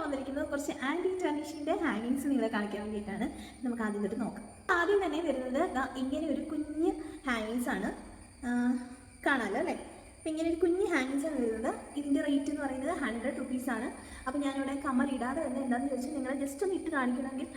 ഞാൻ വന്നിരിക്കുന്നത് കുറച്ച് ആന്റി ട്രഡീഷന്റെ ഹാങ്ങിങ്സ് നിങ്ങളെ കാണിക്കാൻ വേണ്ടിയിട്ടാണ്. നമുക്ക് ആദ്യം തൊട്ട് നോക്കാം. ആദ്യം തന്നെ വരുന്നത് ഇങ്ങനെ ഒരു കുഞ്ഞ് ഹാങ്ങിങ്സ് ആണ്. കാണാമല്ലോ അല്ലേ? അപ്പം ഇങ്ങനെ ഒരു കുഞ്ഞ് ഹാങ്ങിങ്സ് ആണ് വരുന്നത്. ഇതിന്റെ റേറ്റ് എന്ന് പറയുന്നത് ഹൺഡ്രഡ് റുപ്പീസാണ് അപ്പോൾ ഞാനിവിടെ കമ്മൽ ഇടാതെ തന്നെ എന്താണെന്ന് ചോദിച്ചാൽ നിങ്ങൾ ജസ്റ്റ് ഒന്ന് ഇട്ട് കാണിക്കണമെങ്കിൽ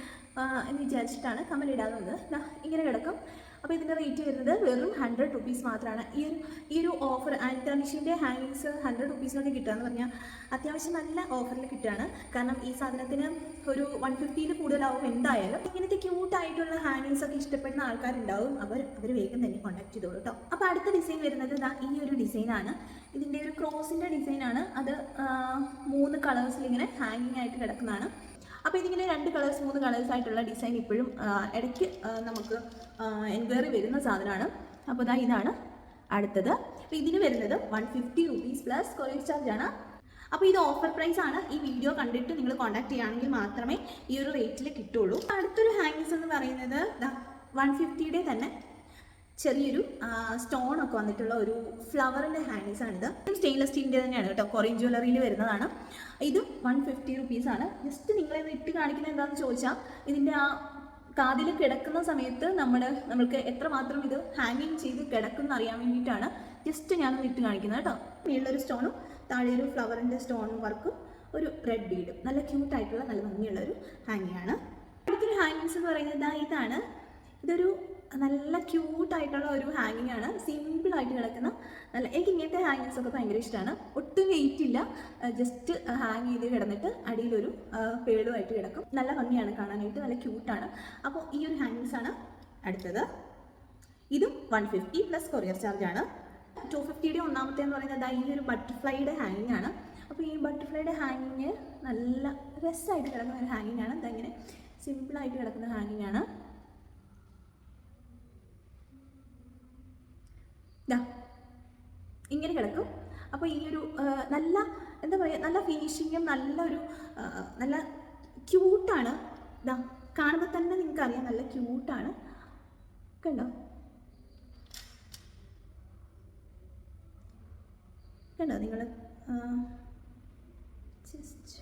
എന്ന് വിചാരിച്ചിട്ടാണ് കമ്മൽ ഇടാതെ വന്നത് ഇങ്ങനെ കിടക്കും. അപ്പോൾ ഇതിന്റെ റേറ്റ് വരുന്നത് വെറും ഹൺഡ്രഡ് റുപ്പീസ് മാത്രമാണ് ഈ ഒരു ഈ ഒരു ഓഫർ ആന്റർണിഷിന്റെ ഹാങ്ങിങ്സ് ഹൺഡ്രഡ് റുപ്പീസിനൊക്കെ കിട്ടുകയെന്ന് പറഞ്ഞാൽ അത്യാവശ്യം നല്ല ഓഫറിൽ കിട്ടുകയാണ് കാരണം ഈ സാധനത്തിന് ഒരു വൺ ഫിഫ്റ്റിയിൽ കൂടുതലാവും എന്തായാലും. ഇങ്ങനത്തെ ക്യൂട്ടായിട്ടുള്ള ഹാങ്ങിങ്സ് ഒക്കെ ഇഷ്ടപ്പെടുന്ന ആൾക്കാരുണ്ടാവും. അവർ അവർ വേഗം തന്നെ കോൺടാക്ട് ചെയ്തോളൂ കേട്ടോ അപ്പോൾ അടുത്ത ഡിസൈൻ വരുന്നത് ഇതാ ഈ ഒരു ഡിസൈനാണ് ഇതിന്റെ ഒരു ക്രോസിന്റെ ഡിസൈനാണ് അത് മൂന്ന് കളേഴ്സിൽ ഇങ്ങനെ ഹാങ്ങിങ് ആയിട്ട് കിടക്കുന്നതാണ്. അപ്പോൾ ഇതിങ്ങനെ രണ്ട് കളേഴ്സ് മൂന്ന് കളേഴ്സ് ആയിട്ടുള്ള ഡിസൈൻ ഇപ്പോഴും ഇടയ്ക്ക് നമുക്ക് എൻക്വയറി വരുന്ന സാധനമാണ്. അപ്പോൾ ഇതാ ഇതാണ് അടുത്തത്. അപ്പോൾ ഇതിന് വരുന്നത് one fifty rupees plus courier charge ആണ്. അപ്പോൾ ഇത് ഓഫർ പ്രൈസ് ആണ്. ഈ വീഡിയോ കണ്ടിട്ട് നിങ്ങൾ കോൺടാക്ട് ചെയ്യുകയാണെങ്കിൽ മാത്രമേ ഈ ഒരു റേറ്റിൽ കിട്ടുള്ളൂ. അടുത്തൊരു ഹാങ്ങിങ്സ് എന്ന് പറയുന്നത് വൺ ഫിഫ്റ്റിയുടെ തന്നെ. ചെറിയൊരു സ്റ്റോൺ ഒക്കെ വന്നിട്ടുള്ള ഒരു ഫ്ലവറിന്റെ ആണ് ഇത് സ്റ്റെയിൻലെസ് സ്റ്റീലിന്റെ തന്നെയാണ് കേട്ടോ. കൊറിയൻ ജ്വല്ലറിയിൽ വരുന്നതാണ്. ഇത് വൺ ഫിഫ്റ്റി റുപ്പീസാണ് ജസ്റ്റ് നിങ്ങളിത് ഇട്ട് കാണിക്കുന്നത് എന്താണെന്ന് ചോദിച്ചാൽ ഇതിന്റെ ആ കാതിൽ കിടക്കുന്ന സമയത്ത് നമ്മൾ നമ്മൾക്ക് എത്രമാത്രം ഇത് ഹാങ്ങിങ് ചെയ്ത് കിടക്കുന്ന അറിയാൻ വേണ്ടിയിട്ടാണ് ജസ്റ്റ് ഞാൻ ഇട്ട് കാണിക്കുന്നത് കേട്ടോ. മേളിലൊരു സ്റ്റോണും താഴെ ഒരു ഫ്ലവറിന്റെ സ്റ്റോൺ വർക്കും ഒരു റെഡ് ബീഡും നല്ല ക്യൂട്ടായിട്ടുള്ള നല്ല ഭംഗിയുള്ള ഒരു ഹാങ്ങിങ് ആണ്. അടുത്തൊരു ഹാങ്ങിങ്സ് എന്ന് പറയുന്നത് ഇതാണ്. ഇതൊരു നല്ല ക്യൂട്ടായിട്ടുള്ള ഒരു ഹാങ്ങിങ് ആണ്. സിമ്പിൾ ആയിട്ട് കിടക്കുന്ന നല്ല എനിക്ക് ഇങ്ങനത്തെ ഹാങ്ങിങ്സ് ഒക്കെ ഭയങ്കര ഇഷ്ടമാണ് ഒട്ടും വെയിറ്റ് ഇല്ല. ജസ്റ്റ് ഹാങ് ചെയ്ത് കിടന്നിട്ട് അടിയിലൊരു പേളുമായിട്ട് കിടക്കും. നല്ല ഭംഗിയാണ് കാണാനായിട്ട്. നല്ല ക്യൂട്ടാണ്. അപ്പോൾ ഈ ഒരു ഹാങ്ങിങ്സ് ആണ് അടുത്തത്. ഇതും one fifty plus courier charge ആണ്. ടു ഫിഫ്റ്റിയുടെ ഒന്നാമത്തെ എന്ന് പറയുന്നത് ഈ ഒരു ബട്ടർഫ്ലൈയുടെ ഹാങ്ങിങ് ആണ്. അപ്പോൾ ഈ ബട്ടർഫ്ലൈയുടെ ഹാങ്ങിങ് നല്ല രസമായിട്ട് കിടക്കുന്ന ഒരു ഹാങ്ങിങ് ആണ്. ഇങ്ങനെ സിമ്പിളായിട്ട് കിടക്കുന്ന ഹാങ്ങിങ് ആണ്. ഇങ്ങനെ കിടക്കും. അപ്പോൾ ഈ ഒരു നല്ല എന്താ പറയുക നല്ല ഫിനിഷിങ്ങും നല്ലൊരു നല്ല ക്യൂട്ടാണ് ഇതാ കാണുമ്പോൾ തന്നെ നിങ്ങൾക്ക് അറിയാം നല്ല ക്യൂട്ടാണ് കണ്ടോ? കണ്ടോ നിങ്ങൾ ജസ്റ്റ്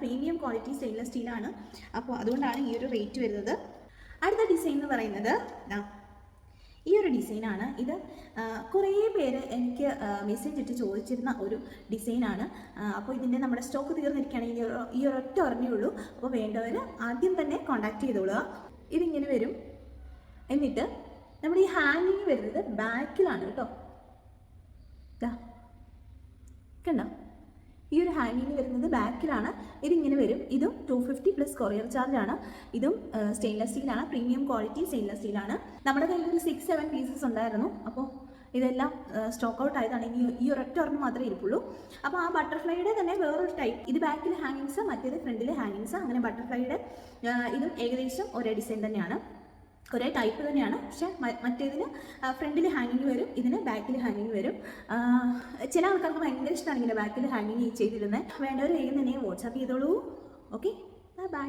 പ്രീമിയം ക്വാളിറ്റി സ്റ്റെയിൻലെസ് സ്റ്റീലാണ് അപ്പോൾ അതുകൊണ്ടാണ് ഈ ഒരു റേറ്റ് വരുന്നത്. അടുത്ത ഡിസൈൻ എന്ന് പറയുന്നത് ഈ ഒരു ഡിസൈനാണ് ഇത് കുറേ പേര് എനിക്ക് മെസ്സേജ് ഇട്ട് ചോദിച്ചിരുന്ന ഒരു ഡിസൈനാണ് അപ്പോൾ ഇതിന്റെ നമ്മുടെ സ്റ്റോക്ക് തീർന്നിരിക്കുകയാണെങ്കിൽ ഈ ഒരു ഈ ഒരൊറ്റ ഉള്ളൂ. അപ്പോൾ വേണ്ടവർ ആദ്യം തന്നെ കോൺടാക്റ്റ് ചെയ്തോളുക. ഇതിങ്ങനെ വരും. എന്നിട്ട് നമ്മുടെ ഈ ഹാങ്ങിങ് വരുന്നത് ബാക്കിലാണ് കേട്ടോ. കണ്ടോ? ഈ ഒരു ഹാങ്ങിങ് വരുന്നത് ബാക്കിലാണ്. ഇതിങ്ങനെ വരും. ഇതും ടു ഫിഫ്റ്റി പ്ലസ് കൊറിയർ ചാർജാണ് ഇതും സ്റ്റെയിൻലെസ് സ്റ്റീലാണ് പ്രീമിയം ക്വാളിറ്റി സ്റ്റെയിൻലെസ് സ്റ്റീലാണ് നമ്മുടെ കയ്യിൽ ഒരു സിക്സ് സെവൻ പീസസ് ഉണ്ടായിരുന്നു. അപ്പോൾ ഇതെല്ലാം സ്റ്റോക്ക് ഔട്ട് ആയതാണ്. ഇനി ഈ ഒരൊറ്റ ഒരെണ്ണം മാത്രമേ ഇരിക്കുള്ളൂ അപ്പോൾ ആ ബട്ടർഫ്ലൈയുടെ തന്നെ വേറൊരു ടൈപ്പ് ഇത് ബാക്കിൽ ഹാങ്ങിങ്സ് മറ്റേത് ഫ്രണ്ടിൽ ഹാങ്ങിങ്സ് അങ്ങനെ ബട്ടർഫ്ലൈയുടെ ഇതും ഏകദേശം ഒരേ ഡിസൈൻ തന്നെയാണ്. ഒരേ ടൈപ്പ് തന്നെയാണ്. പക്ഷെ മറ്റേതിന് ഫ്രണ്ടിൽ ഹാങ്ങിങ് വരും ഇതിന് ബാക്കിൽ ഹാങ്ങിങ് വരും. ചില ആൾക്കാർക്ക് ഭയങ്കര ഇഷ്ടമാണ് ഇങ്ങനെ ബാക്കിൽ ഹാങ്ങിങ് ചെയ്തിരുന്നത് വേണ്ടവർ വേഗം തന്നെ വാട്സാപ്പ് ചെയ്തോളൂ. Okay bye